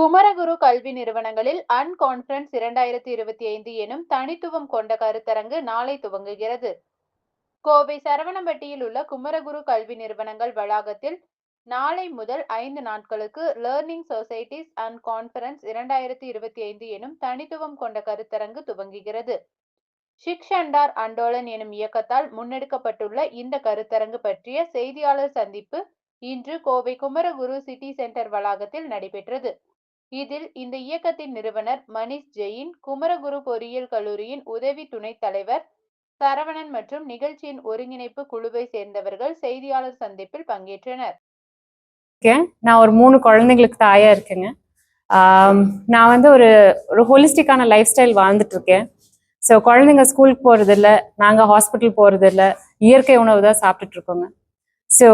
குமரகுரு கல்வி நிறுவனங்களில் அன்கான்ஃபரன்ஸ் இரண்டாயிரத்தி இருபத்தி ஐந்து எனும் தனித்துவம் கொண்ட கருத்தரங்கு நாளை துவங்குகிறது. கோவை சரவணம்பட்டியில் உள்ள குமரகுரு கல்வி நிறுவனங்கள் வளாகத்தில் நாளை முதல் ஐந்து நாட்களுக்கு லேர்னிங் சொசைட்டிஸ் அண்ட் கான்ஃபரன்ஸ் இரண்டாயிரத்தி இருபத்தி ஐந்து எனும் தனித்துவம் கொண்ட கருத்தரங்கு துவங்குகிறது. ஷிக்ஷண்டார் அண்டோலன் எனும் இயக்கத்தால் முன்னெடுக்கப்பட்டுள்ள இந்த கருத்தரங்கு பற்றிய செய்தியாளர் சந்திப்பு இன்று கோவை குமரகுரு சிட்டி சென்டர் வளாகத்தில் நடைபெற்றது. இதில் இந்த இயக்கத்தின் நிறுவனர் மணிஷ் ஜெயின் குமரகுரு பொறியியல் கல்லூரியின் உதவி துணைத் தலைவர் சரவணன் மற்றும் நிகழ்ச்சியின் ஒருங்கிணைப்பு குழுவை சேர்ந்தவர்கள் செய்தியாளர் சந்திப்பில் பங்கேற்றனர். நான் ஒரு மூணு குழந்தைங்களுக்கு தாயா இருக்கேங்க. நான் வந்து ஒரு ஒரு ஹோலிஸ்டிக்கான லைஃப் ஸ்டைல் வாழ்ந்துட்டு இருக்கேன். ஸோ குழந்தைங்க ஸ்கூலுக்கு போகிறதில்ல நாங்கள் ஹாஸ்பிட்டல் போகிறதில்ல இயற்கை உணவு தான் சாப்பிட்டுட்டு இருக்கோங்க. ஸோ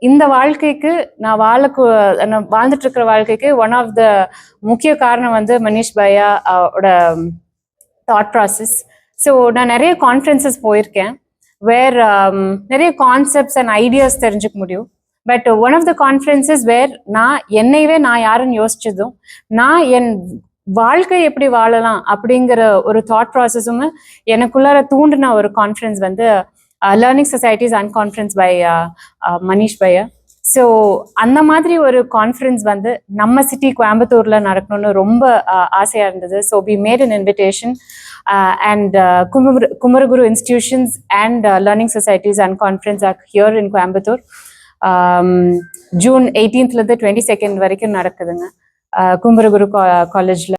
இந்த வாழ்க்கைக்கு நான் வாழக்கு நான் வாழ்ந்துட்டு இருக்கிற வாழ்க்கைக்கு ஒன் ஆஃப் த முக்கிய காரணம் வந்து மனிஷ் பையா ஓட தாட் ப்ராசஸ் ஸோ நான் நிறைய கான்ஃபரன்சஸ் போயிருக்கேன் வேர் um, நிறைய கான்செப்ட்ஸ் அண்ட் ஐடியாஸ் தெரிஞ்சுக்க முடியும். But one of the conferences where நான் என்னையவே நான் யாருன்னு யோசிச்சதும் நான் என் வாழ்க்கை எப்படி வாழலாம் அப்படிங்கிற ஒரு தாட் ப்ராசஸும் எனக்குள்ளார தூண்டின ஒரு கான்ஃபரன்ஸ் வந்து learning societies and conference by Manish bhaiya so அந்த மாதிரி ஒரு கான்ஃபரன்ஸ் வந்து நம்ம சிட்டி கோயம்புத்தூர்ல நடக்கணும்னு ரொம்ப ஆசையாக ஆசையா இருந்தது. So be made an invitation and Kumara Kumaraguru institutions and learning societies and conference are here in Coimbatore June எயிட்டீன்த்லேருந்து twenty second வரைக்கும் நடக்குதுங்க. குமரகுரு காலேஜில்